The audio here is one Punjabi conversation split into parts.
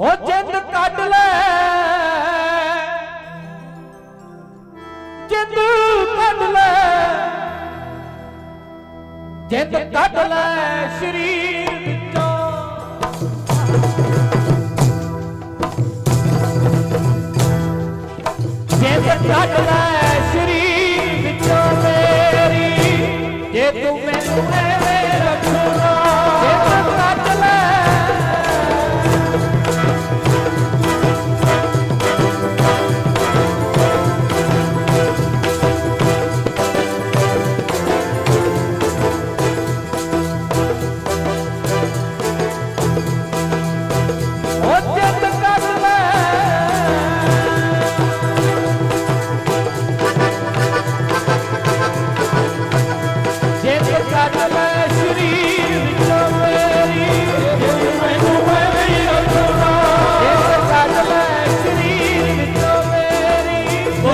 ਹੋ ਜਿੰਦ ਕੱਢ ਲੈ। ਜਿੰਦ ਕੱਢ ਲੈ। ਜਿੰਦ ਕੱਢ ਲੈ ਸਰੀਰ ਵਿੱਚੋਂ। ਜਿੰਦ ਕੱਢ ਲੈ ਸਰੀਰ ਵਿੱਚੋਂ ਮੇਰੀ। ਜੇ ਤੂੰ ਮੈਨੂੰ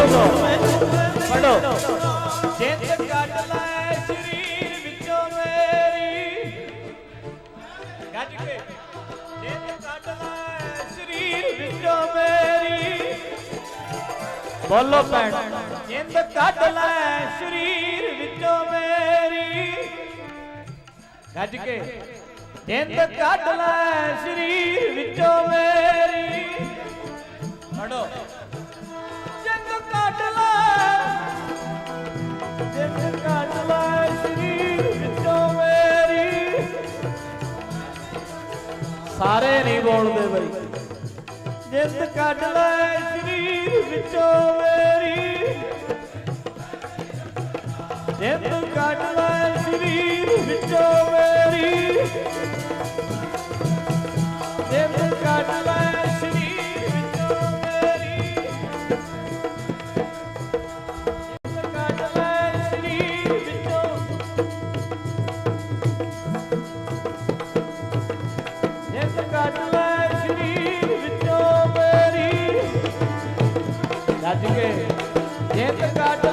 ਮੇਰੀ ਪੜੋ ਜਿੰਦ ਕੱਢ ਲੈ ਸਰੀਰ ਵਿੱਚੋਂ ਮੇਰੀ ਗੱਜ ਕੇ ਜਿੰਦ ਕੱਢ ਲੈ ਸਰੀਰ ਵਿੱਚੋਂ ਮੇਰੀ ਬੋਲੋ ਭੈਣ ਜਿੰਦ ਕੱਢ ਲੈ ਸਰੀਰ ਵਿੱਚੋਂ ਮੇਰੀ ਗੱਜ ਕੇ, ਜਿੰਦ ਕੱਢ ਲੈ ਸਰੀਰ ਵਿੱਚੋਂ ਮੇਰੀ। ਸਾਰੇ ਨਹੀਂ ਬੋਲਦੇ ਬਈ। ਜਿੰਦ ਕੱਢ ਲੈ ਸਰੀਰ ਵਿੱਚੋਂ ਮੇਰੀ। ਜਿੰਦ ਕੱਢ ਲੈ ਸਰੀਰ ਵਿੱਚੋਂ ਮੇਰੀ। રાજકે જેત કાટ